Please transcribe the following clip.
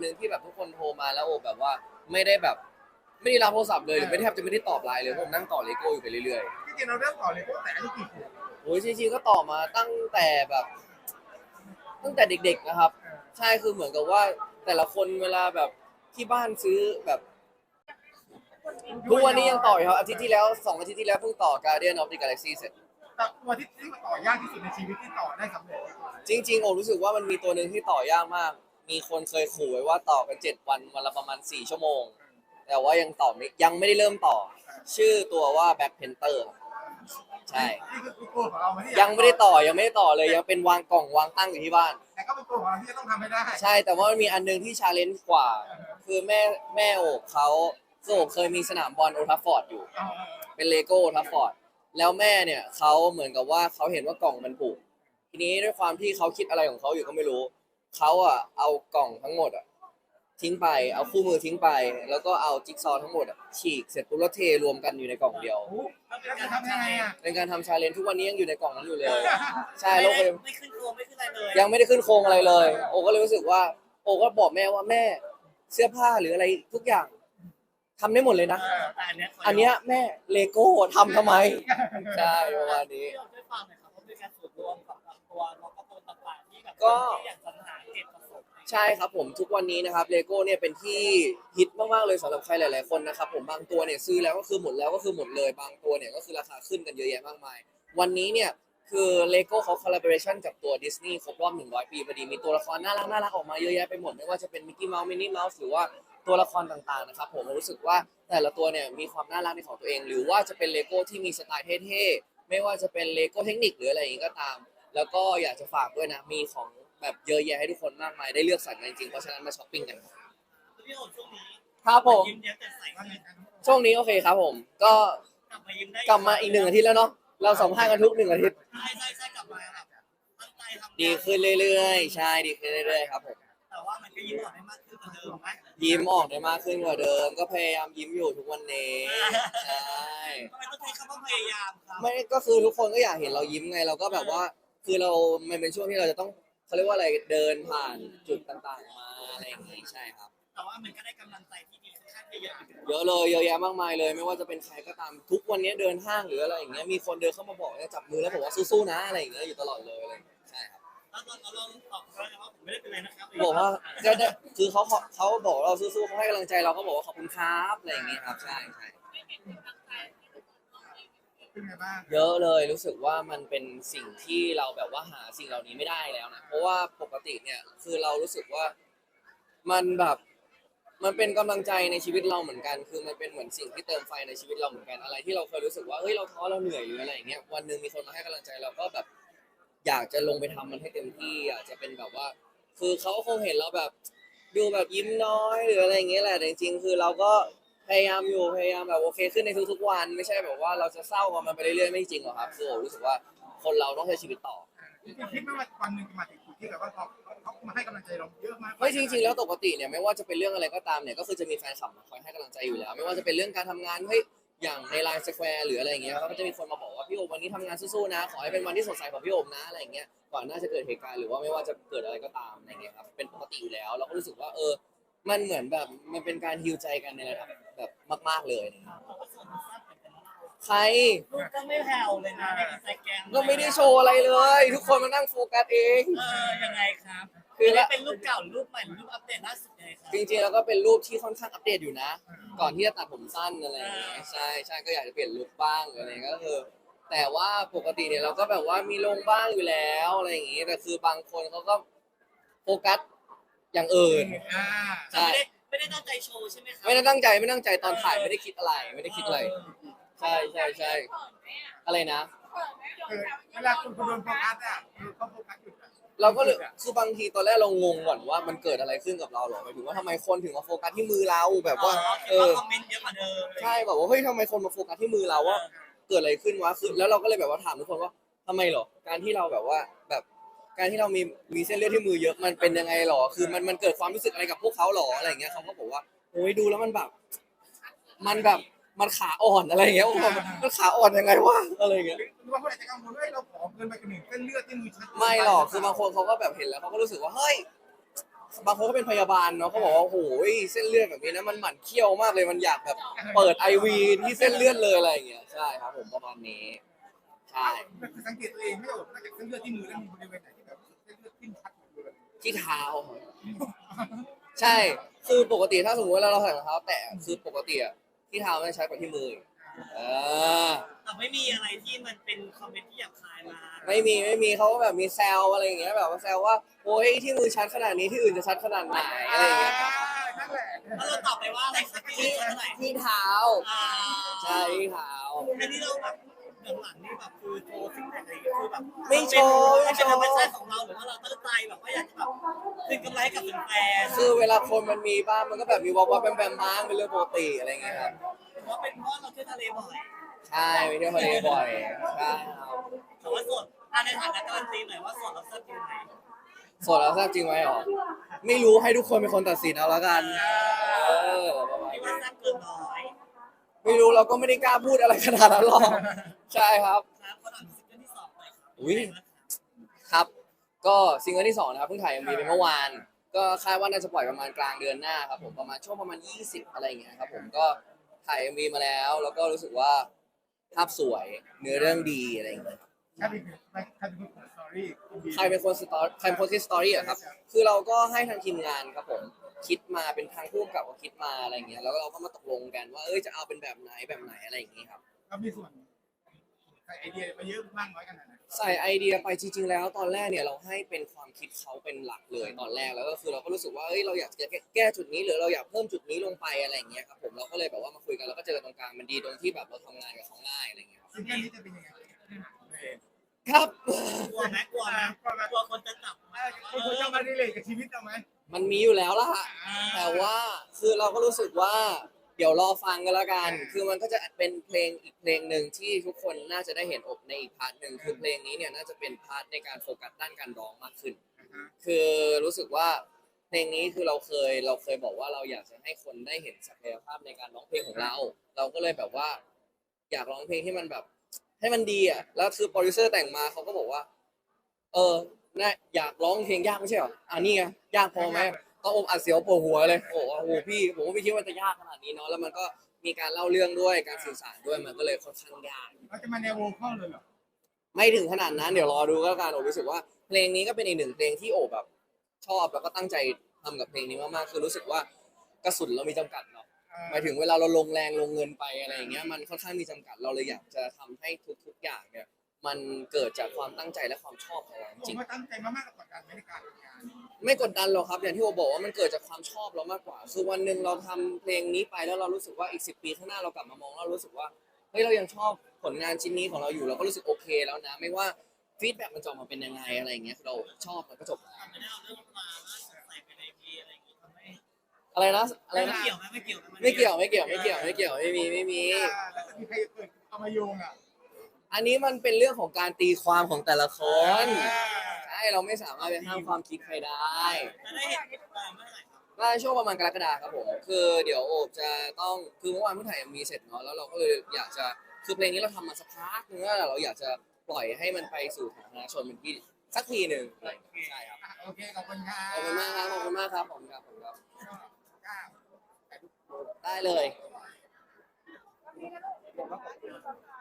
หนึ่งที่แบบทุกคนโทรมาแล้วโอบแบบว่าไม่ได้แบบไม่ได้รับโทรศัพท์เลยหรือไม่ได้แทบจะไม่ได้ตอบไลน์เลยเพราะผมนั่งต่อเลโก้อยู่ไปเรื่อยที่จริงเราเริ่มต่อเลยตั้งแต่อายุกี่ขวบๆโอ้ยจริงๆก็ต่อมาตั้งแต่แบบ ตั้งแต่เด็ก ๆนะครับ ใช่คือเหมือนกับว่าแต่ละคนเวลาแบบที่บ้านซื้อแบบทุกวันนี้ยังต่ออยู่ครับอาทิตย์ที่แล้วสองอาทิตย์ที่แล้วเพิ่งต่อ Guardian of the Galaxy เสร็จ แต่ตัวที่ที่ต่อยากที่สุดในชีวิตที่ต่อได้สำเร็จจริงๆโอรู้สึกว่ามันมีตัวหนึ่งที่ต่อยากมาก มีคนเคยขู่ไว้ว่าต่อกันเจ็ดวันวันละประมาณสี่ชั่วโมง แต่ว่ายังต่อไม่ยังไม่ได้เริ่มต่อ ชื่อตัวว่า Black Panther ใช่ นี่คือตัวของเราไหมที่ยังไม่ได้ต่อยังไม่ได้ต่อเลยยังเป็นวางกล่องวางตั้งอยู่ที่บ้าน แต่ก็เป็นตัวของเราที่จะต้องทำให้ได้ใช่แต่ว่ามันมีอันหนึงที่ชาเลนจ์กว่า คือแม่แม่โอบเขาคือโอบเคยมีสนามบอลโอทัฟฟอร์ดอยู่ เอาเป็นเลโก้ทัฟฟอร์ดแล้วแม่เนี่ยเขาเหมือนกับว่าเขาเห็นว่ากล่องมันผุทีนี้ด้วยความที่เขาคิดอะไรของเขาอยู่ก็ไม่รู้ เขาอะเอากล่องทั้งหมดอะทิ้งไปเอาคู่มือทิ้งไป แล้วก็เอาจิ๊กซอว์ทั้งหมดอะฉีกเสร็จปุ๊บแล้วเทรวมกันอยู่ในกล่องเดียวโอ้โหแล้วจะทำยังไงอะเป็นการทำชาเลนจ์ทุกวันนี้ยังอยู่ในกล่องนั้นอยู่เลย ใช่ไม่โลกได้เลยไม่ขึ้นโครงไม่ขึ้นอะไรเลยยังไม่ได้ขึ้นโครงอะไรเลย โอก็เลยรู้สึกว่า โอก็บอกแม่ว่าแม่เสื้อผ้าหรืออะไรทุกอย่างทำได้หมดเลยนะเออแต่อันเนี้ยขอันเนี้ยแม่เลโก้ทำทำไม ใช่ประมาณนี้ที่เราได้ฟังหน่อยครับว่าเป็นการสูตรรวมกับตัวน้องการ์ตูนต่างๆที่แบบก็ ที่อยากสร ใช่ครับผมทุกวันนี้นะครับเลโก้เนี่ยเป็นที่ฮิตมากๆเลยสำหรับใครหลาย ๆคนนะครับผมบางตัวเนี่ยซื้อแล้วก็คือหมดแล้วก็คือหมดเลย บางตัวเนี่ยก็คือราคาขึ้นกันเยอะแยะมากมาย วันนี้เนี่ยคือเลโก้เขาคอลลาบอร์ชันกับตัวดิสนีย์ครบรอบ 100 ปีพอดีมีตัวละครน่ารักน่ารักออกมาเยอะแยะไปหมดไม่ว่าจะเป็นมิกกี้เมาส์มินนี่เมาส์หรือว่าตัวละครต่างๆนะครับผมรู้สึกว่าแต่ละตัวเนี่ยมีความน่ารักในของตัวเอง หรือว่าจะเป็นเลโก้ที่มีสไตล์เท่ๆไม่ว่าจะเป็นเลโก้เทคนิคหรืออะไรอย่างนี้ก็ตาม แล้วก็อยากจะฝากด้วยนะมีของ แบบเยอะแยะให้ทุกคนมากมายได้เลือกสรรกันจริงๆเพราะฉะนั้นมาช้อปปิ้งกันครับพี่โอ๋ช่วงนี้ครับผมยิ้มเยอะแต่ใส่ว่าไงขึ้นกันช่วงนี้โอเคครับผม ก็กลับมายิ้มได้กลับมาอีกหนึ่งอาทิตย์แล้วเนาะเราสัมภาษณ์กันทุกหนึ่งอาทิตย์ใช่ใช่ใช่กลับมาแบบตั้งใจทำงานดีขึ้นเรื่อยๆ ใช่ดีขึ้นเรื่อยๆครับผมแต่ว่ามันก็ยิ้มออกได้มากขึ้นกว่าเดิมไหมยิ้มออกได้มากขึ้นกว่าเดิม ก็พยายามยิ้มอยู่ทุกวันนี้ใช่ทำไมต้องใช้คำว่าพยายามครับไม่ก็คือทุกคนก็อยากเห็นเรายิ้มไงเราก็แบบว่า คือเรามันเป็นช่วงที่เราจะต้อง เขาเรียกว่าอะไรเดินผ่านจุดต่างๆมาอะไรอย่างงี้ใช่ครับ แต่ว่ามันก็ได้กำลังใจที่ดีค่อนข้างเยอะอยู่เยอะเลยเยอะแยะมากมายเลย ไม่ว่าจะเป็นใครก็ตามทุกวันนี้เดินห้างหรืออะไรอย่างเงี้ยมีคนเดินเข้ามาบอกเนี่ยจับมือแล้วบอกว่าสู้ๆนะอะไรอย่างเงี้ยอยู่ตลอดเลยอะไรอย่างเงี้ยใช่ครับแล้วตอนเราลองตอบเขาเลยว่าผมไม่ได้เป็นไรนะครับบอกว่าก็ได้คือเขาเขาเขาบอกเราสู้ๆเขาให้กำลังใจเราก็บอกว่าขอบคุณครับอะไรอย่างเงี้ยครับใช่ใช่เป็นไงบ้างเยอะเลยรู้สึกว่ามันเป็นสิ่งที่เราแบบว่าหาสิ่งเหล่านี้ไม่ได้แล้วนะเพราะว่าปกติเนี่ยคือเรารู้สึกว่ามันแบบมันเป็นกำลังใจในชีวิตเราเหมือนกัน คือมันเป็นเหมือนสิ่งที่เติมไฟในชีวิตเราเหมือนกันอะไรที่เราเคยรู้สึกว่าเฮ้ยเราท้อเราเหนื่อยหรืออะไรอย่างเงี้ยวันหนึ่งมีคนมาให้กำลังใจเราก็แบบ อยากจะลงไปทำมันให้เต็มที่อยากจะเป็นแบบว่า คือเขาคงเห็นเราแบบ ดูแบบยิ้มน้อยหรืออะไรอย่างเงี้ยแหละแต่จริงๆคือเราก็ พยายามอยู่พยายามแบบโอเคขึ้นในทุกๆวัน ไม่ใช่แบบว่าเราจะเศร้ากับมันไปเรื่อยๆไม่จริงหรอกครับคือผมรู้สึกว่าคนเราต้องใช้ชีวิตต่อจริงๆคิดไหมว่าวันหนึ่งจะมาถึงจุดที่แบบว่าเขาเขามาให้กำลังใจเราเยอะมากไม่จริงๆแล้วปกติเนี่ยไม่ว่าจะเป็นเรื่องอะไรก็ตามเนี่ยก็คือจะมีแฟนคลับมาคอยให้กำลังใจอยู่แล้ว ไม่ว่าจะเป็นเรื่องการทำงานเฮ้ยอย่างในไลน์สแควร์หรืออะไรอย่างเงี้ยเขาก็จะมีคนมาบอกว่าพี่โอมวันนี้ทำงานสู้ๆนะ ขอให้เป็นวันที่สดใสของพี่โอมนะอะไรอย่างเงี้ยก่อนหน้าจะเกิดเหตุการณ์หรือว่าไม่ว่าจะเกิดอะไรก็ตามอะไรเงี้ยครับเป็นปกติอยู่แล้ว เราก็รู้สึกว่าเออมันเหมือนแบบมันเป็นการฮิวใจกันในระดับ แบบมาก ๆเลยนะครับเราก็ส่งมาทราบเหมือนกันว่าใครลูกก็ไม่แผ่วเลยนะในอินสตาแกรมก็ไม่ได้โชว์อะไรเลย ทุกคนมานั่งโฟกัสเอง เออยังไงครับคืออันละนี้เป็นรูปเก่ารูปใหม่รูปอัปเดตล่าสุดเลยครับจริงๆแล้วก็เป็นรูปที่ค่อนข้างอัปเดตอยู่นะ ก่อนที่จะตัดผมสั้นอะไรอย่างเงี้ยใช่ใช่ก็อยากจะเปลี่ยนลุคบ้างหรืออะไรก็คือ แต่ว่าปกติเนี่ยเราก็แบบว่ามีลงบ้างอยู่แล้วอะไรอย่างงี้แต่คือบางคนเขาก็โฟกัสอย่างอื่น อ่าใช่ ไม่ได้ ไม่ได้ตั้งใจโชว์ใช่ไหมครับไม่ได้ตั้งใจไม่ตั้งใจตอนถ่ายไม่ได้คิดอะไรไม่ได้คิดอะไรใช่ใช่ใช่อะไรนะคือเวลาคุณคุณโดนโฟกัสอะคือเขาโฟกัสอยู่อะเราก็เลยคือบางทีตอนแรกเรางงก่อนว่ามันเกิดอะไรขึ้นกับเราหรอหมายถึงว่าทำไมคนถึงมาโฟกัสที่มือเราแบบว่าเอเอออ คอมเมนต์เยอะกว่าเดิมใช่แบบว่าเฮ้ยทำไมคนมาโฟกัสที่มือเราว่า เกิดอะไรขึ้นวะคือแล้วเราก็เลยแบบว่าถามทุกคนว่าทำไมหรอการที่เราแบบว่าแบบ การที่เรามีมีเส้นเลือดที่มือเยอะมันเป็นยังไงหรอ คือมันมันเกิดความรู้สึกอะไรกับพวกเขาหรออะไรอย่างเงี้ยเขาก็บอกว่าโอ้ยดูแล้วมันแบบ มันแบบมันขาอ่อนอะไรอย่างเงี้ยผมบอกมันขาอ่อนยังไงวะอะไรอย่างเงี้ย หรือว่าคนอาจจะกังวลว่าเฮ้ยเราผอมเกินไปกระหนึ่งเส้นเลือดที่มือชัดไม่หรอกคือบางคนเขาก็แบบเห็นแล้วเขาก็รู้สึกว่าเฮ้ยบางคนก็เป็นพยาบาลเนาะเขาบอกว่าโอ้โหเส้นเลือดแบบนี้นะมันหมั่นเคี้ยวมากเลยมันอยากแบบ เปิดไอวีที่เส้นเลือดเลยอะไรอย่างเงี้ยใช่ครับผมประมาณนี้ใช่คือสังเกตตัวเองไม่ออกนอกจากเส้นเลือดที่มือแล้วมีบริเวณไหน ที่เท้าครับใช่ คือปกติถ้าสมมติว่าเราใส่รองเท้าแตะคือปกติอะที่เท้ามันใช้กว่าที่มืออีกเออ แต่ไม่มีอะไรที่มันเป็นคอมเมนต์ที่หยาบคายมาไม่มีไม่มีเขาก็แบบมีแซวอะไรอย่างเงี้ยแบบว่าแซวว่าโอ้ยที่มือชัดขนาดนี้ที่อื่นจะชัดขนาดไหนอะไรอย่างเงี้ยนั่นแหละแล้วเราตอบไปว่าอะไรสักทีที่เท่าไหร่ที่เท้าอ่าใช่ที่เท้าอันนี้เราแบบ หลังๆนี่แบบคือโชว์ซิกแพคอะไรอย่างเงี้ยคือแบบไม่โชว์ไม่ไม่โชใช่ธรว์รมชาติของเราหรือว่าเราตั้งใจแบบว่าอยากจะแบบคืนกำไรให้กับแฟนๆคือเวลาคนมันมีบ้างมันก็แบบมีวอกวอกแปมแปมบ้างเป็นเรื่องปกติอะไรเงี้ยครับเพราะเป็นเพราะเราเที่ยวทะเลบ่อยใช่ไปเที่ยวทะเลบ่อยใช่ครับแต่ว่าส่วนอะในฐานะการันตีหน่อยว่าส่วนเราแซ่บจริงไหมโสดแล้วทราบจริงไหมหรอไม่รู้ให้ทุกคนเป็นคนตัดสินเอาละกันเออประมาณที่นี้ว่าแซ่บเกินร้อย ไม่รู้เราก็ไม่ได้กล้าพูดอะไรขนาดนั้นหรอกใช่ครับครับเขาทำซิงเกิลที่สองเลยครับอุ๊ยครับ ก็ซิงเกิลที่สองนะครับเพิ่งถ่าย MV ไปเมื่อวาน ก็คาดว่าน่าจะปล่อยประมาณกลางเดือนหน้าครับผมประมาณช่วงประมาณ 20 อะไรอย่างเงี้ยครับผมก็ถ่าย MV มาแล้ว แล้วก็รู้สึกว่าภาพสวยเนื้อเรื่องดีอะไรอย่างเงี้ยถ้าเป็นถ้าเป็นสตอรี่ใครเป็นคนสตอรี่ใครเป็นคนคิดสตอรี่อะครับ คือเราก็ให้ทางทีมงานครับผม คิดมาเป็นทางผู้กำกับก็คิดมาอะไรอย่างเงี้ยแล้วเราก็มาตกลงกันว่าเอ้ยจะเอาเป็นแบบไหนแบบไหนอะไรอย่างงี้ครับ ก็มีส่วนใส่ไอเดียไปเยอะมากน้อยขนาดไหนใส่ไอเดียไปจริงๆแล้วตอนแรกเนี่ยเราให้เป็นความคิดเขาเป็นหลักเลยตอนแรกแล้วก็คือเราก็รู้สึกว่าเอ้ยเราอยากจะแก้จุดนี้หรือเราอยากเพิ่มจุดนี้ลงไปอะไรอย่างเงี้ยครับผมเราก็เลยแบบว่ามาคุยกันแล้วก็เจอกันตรงกลางมันดีตรงที่แบบเราทำงานกับเขาง่ายอะไรอย่างเงี้ยครับซิงเกิลนี้จะเป็นยังไงเนื้อหาเพลงครับ กลัวไหมกลัวไหมกลัวคนจะจับคุณคุณจะมาดีเลยกับชีวิตเราไหม มันมีอยู่แล้วล่ะ แต่ว่าคือเราก็รู้สึกว่า เดี๋ยวรอฟังกันแล้วกัน คือมันก็จะเป็นเพลงอีกเพลงหนึ่งที่ทุกคนน่าจะได้เห็นอบในอีกพาร์ทหนึ่งคือเพลงนี้เนี่ยน่าจะเป็นพาร์ทในการโฟกัสด้านการร้องมากขึ้น คือรู้สึกว่าเพลงนี้คือเราเคยเราเคยบอกว่าเราอยากจะให้คนได้เห็นศักยภาพในการร้องเพลงของเรา เราก็เลยแบบว่า อยากร้องเพลงที่มันแบบ ให้มันดีอะแล้วคือโปรดิวเซอร์แต่งมาเขาก็บอกว่า เออ น่าอยากร้องเพลงยากไม่ใช่เหรออ่านี่ไงยากพอไหมต้องอมอัดเสียวปวดหัวเลยโอ้โหโอ้โหพี่ผมก็ไม่คิดว่าจะยากขนาดนี้เนาะแล้วมันก็มีการเล่าเรื่องด้วยการสื่อสารด้วยมันก็เลยค่อนข้างยากเราจะมาแนวโวคอลเลยเหรอไม่ถึงขนาดนั้นเดี๋ยวรอดูก็แล้วกันโอบรู้สึกว่าเพลงนี้ก็เป็นอีกหนึ่งเพลงที่โอบแบบชอบแล้วก็ตั้งใจทำกับเพลงนี้มากๆคือรู้สึกว่ากระสุนเรามีจำกัดเนาะหมายถึงเวลาเราลงแรงลงเงินไปอะไรอย่างเงี้ยมันค่อนข้างมีจำกัดเราเลยอยากจะทำให้ทุกๆอย่างเนี่ย มันเกิดจากความตั้งใจและความชอบของเราจผมริงว่าตั้งใจมากๆกับกดดันในการทำงานๆไม่กดดันหรอกครับ อย่างที่โอบอกว่ามันเกิดจากความชอบเรามากกว่า คือวันหนึ่งเราทำเพลงนี้ไปแล้วเรารู้สึกว่าอีกสิปีข้างหน้าเรากลับมามองแล้วเรารู้สึกว่าเฮ้ยเรายังชอบผลงานชิ้นนี้ของเราอยู่เราก็รู้สึกโอเคแล้วนะ ไม่ว่าฟีดแบ็กมันจะออกมาเป็นยังไงอะไรอย่างเงี้ยเราชอบมันก็จบแล้วไม่ได้เอาเรื่องมาว่าใส่ไปในพีอะไรอย่างงี้ทำให้อะไรนะอะไรไม่นะเกี่ยวไหมไม่เกี่ยวหไม่เกี่ยวไม่เกี่ยวไม่เกี่ยวไม่เกี่ยวไม่มีไม่มีแล้วจะมีใครเกิดเอามาโยงอะ อันนี้มันเป็นเรื่องของการตีความของแต่ละคนใช่เราไม่สามารถไปห้ามความคิดใครได้จะได้เห็นเมื่อไหร่ครับน่าจะช่วงประมาณกรกฎาครับผม คือเดี๋ยวโอบจะต้องคือเมื่อวานเพิ่งถ่ายมีเสร็จเนาะแล้วเราก็เลยอยากจะคือเพลงนี้เราทำมาสักพักนึงแล้วเราอยากจะปล่อยให้มันไปสู่สาธารณชนเป็นที่สักทีหนึ่งอะไรอย่างเงี้ยใช่ครับอะโอเคขอบคุณครัขอบคุณมากครับขอบคุณมากครับขอบคุณครับขอบคุณครับเก้าได้เลยเ